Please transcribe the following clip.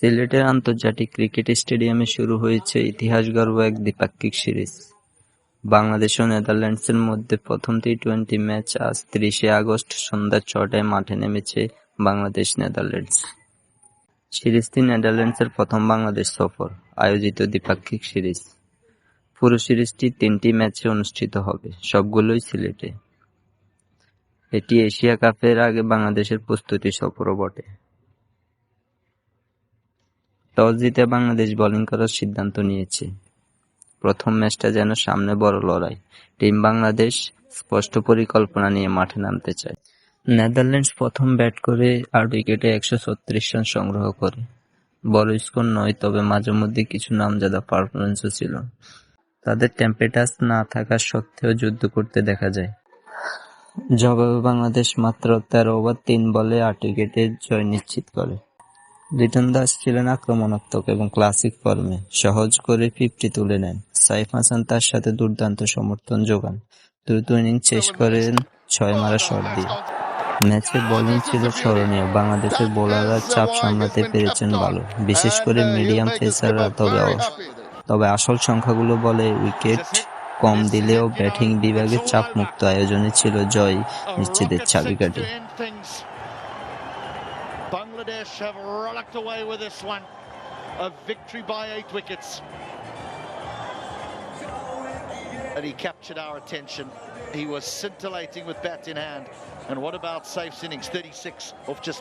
সিলেটের আন্তর্জাতিক ক্রিকেট স্টেডিয়ামে শুরু হয়েছে ইতিহাসগর্ব এক দ্বিপাক্ষিক সিরিজ। বাংলাদেশ ও নেদারল্যান্ডসের মধ্যে প্রথম টি-টোয়েন্টি ম্যাচ আজ ত্রিশে আগস্ট সন্ধ্যা ছটায় মাঠে নেমেছে বাংলাদেশ-নেদারল্যান্ডস। সিরিজটি নেদারল্যান্ডসের প্রথম বাংলাদেশ সফর আয়োজিত দ্বিপাক্ষিক সিরিজ। পুরো সিরিজটি তিনটি ম্যাচে অনুষ্ঠিত হবে, সবগুলোই সিলেটে। এটি এশিয়া কাপের আগে বাংলাদেশের প্রস্তুতি সফরও বটে। টস জিতে বাংলাদেশ বোলিং করার সিদ্ধান্ত নিয়েছে। প্রথম ম্যাচটা যেন সামনে বড় লড়াই, টিম বাংলাদেশ স্পষ্ট পরিকল্পনা নিয়ে মাঠে নামতে চায়। নেদারল্যান্ডস প্রথম ব্যাট করে আট উইকেটে একশো ছত্রিশ রান সংগ্রহ করে। বড় স্কোর নয়, তবে মাঝে-মধ্যে কিছু নামজাদা পারফরমেন্সও ছিল। তাদের টেম্পেটাস না থাকা সত্ত্বেও যুদ্ধ করতে দেখা যায়। জবাবে বাংলাদেশ মাত্র তেরো ওভার তিন বলে আট উইকেটে জয় নিশ্চিত করে। লিটন দাস ছিলেন আক্রমণাত্মক এবং ক্লাসিক ফর্মে, সহজ করে ফিফটি তুলে নেন। সাইফ হাসান তার সাথে দুর্দান্ত সমর্থন যোগান দ্রুত ইনিংস শেষ করেন ছয় মারা শট দিয়ে। ম্যাচে বোলিং ছিল স্মরণীয়, বাংলাদেশের বোলাররা চাপ সামলাতে পেরেছেন ভালো, বিশেষ করে মিডিয়াম পেসাররা তবে তবে আসল সংখ্যাগুলো বলে উইকেট কম দিলেও ব্যাটিং বিভাগে চাপমুক্ত আয়োজনে ছিল জয় নিশ্চিতের চাবিকাঠি। Bangladesh have rollicked away with this one. A victory by eight wickets. And he captured our attention. He was scintillating with bat in hand. And what about safe innings? 36 off just